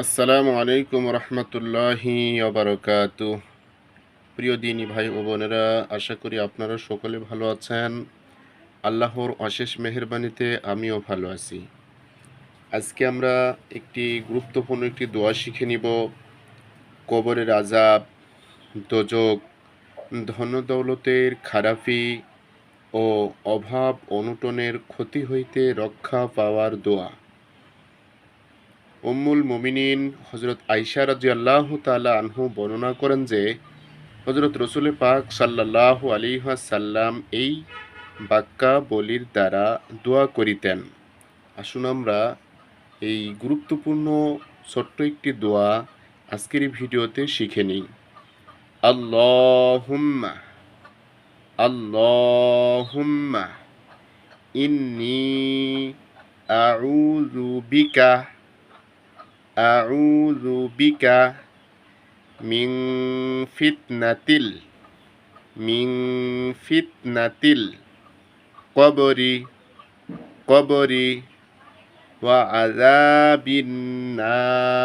আসসালামু আলাইকুম রহমতুল্লাহি অবরকাত প্রিয় দিনী ভাই ও বোনেরা, আশা করি আপনারা সকলে ভালো আছেন। আল্লাহর অশেষ মেহরবানিতে আমিও ভালো আছি। আজকে আমরা একটি গুরুত্বপূর্ণ একটি দোয়া শিখে নিব। কবরের আজাব দোজক ধন দৌলতের খারাপি ও অভাব অনুটনের ক্ষতি হইতে রক্ষা পাওয়ার দোয়া। উম্মুল মুমিনিন হজরত আইসা রাজি আল্লাহ তালা আনহু বর্ণনা করেন যে হজরত রসুল পাক সাল্লাহ আলী সাল্লাম এই বাক্কা বলির দ্বারা দোয়া করিতেন। আসুন আমরা এই গুরুত্বপূর্ণ ছোট্ট একটি দোয়া আজকের ভিডিওতে শিখে নিই। আল্লাহুম্মা আল্লাহুম্মা, ইন্নি আউযু বিকা أعوذ بك من فتنة ال من فتنة القبر قبر وعذاب النار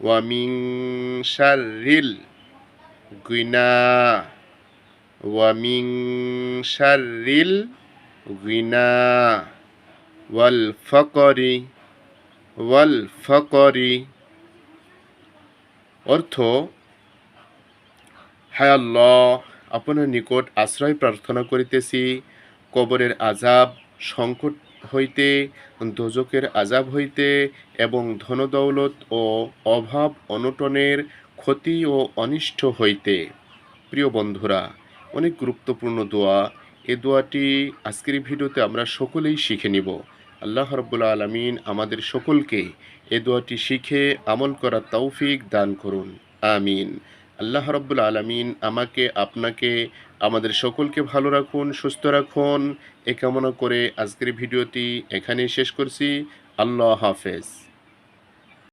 ومن شر الغنى ومن شر الغنى والفقر. ওয়াল ফকরি অর্থ হায় আল্লাহ আপনার নিকট আশ্রয় প্রার্থনা করিতেছি কবরের আজাব সংকট হইতে দোজকের আজাব হইতে এবং ধনদৌলত ও অভাব অনটনের ক্ষতি ও অনিষ্ট হইতে। প্রিয় বন্ধুরা, অনেক গুরুত্বপূর্ণ দোয়া। এ দোয়াটি আজকের ভিডিওতে আমরা সকলেই শিখে নিব। আল্লাহ রব্বুল আলমিন আমাদের সকলকে এ দোয়াটি শিখে আমল করার তৌফিক দান করুন। আমিন। আল্লাহ রব্বুল আলমিন আমাকে, আপনাকে, আমাদের সকলকে ভালো রাখুন, সুস্থ রাখুন। এ কামনা করে আজকের ভিডিওটি এখানেই শেষ করছি। আল্লাহ হাফেজ।